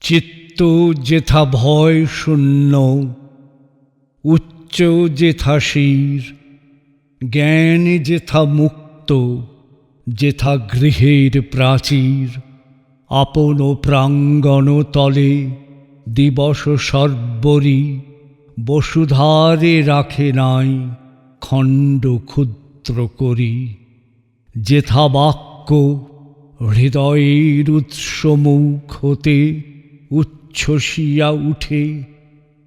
চিত্ত যেথা ভয় শূন্য, উচ্চ যেথা শির, জ্ঞান যেথা মুক্ত, যেথা গৃহের প্রাচীর, আপন প্রাঙ্গণ তলে দিবস সর্বরি, বসুধারে রাখে নাই খণ্ড ক্ষুদ্র করি। যেথা বাক্য হৃদয়ের উৎসমুখ হতে উচ্ছ্বসিয়া উঠে,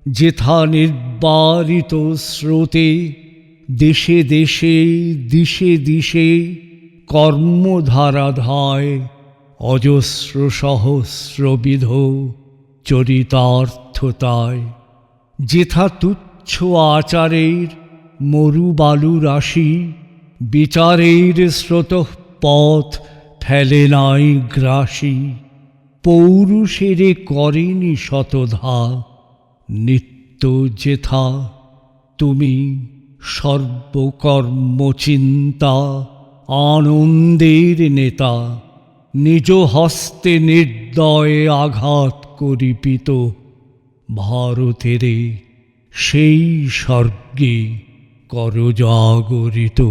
যেথা নির্বারিত স্রোতে, দেশে দেশে, দিশে দিশে কর্মধারা ধায় অজস্র সহস্রবিধ চরিতার্থতায়। যেথা তুচ্ছ আচারের মরুবালু রাশি, বিচারের স্রোত পথ ফেলে নাই গ্রাসী। পৌরুষেরে করেনি শতধা, নিত্য যেথা তুমি সর্বকর্মচিন্তা, আনন্দের নেতা, নিজ হস্তে নির্দয়ে আঘাত করিপিত ভারতেরে সেই স্বর্গে করজাগরিত।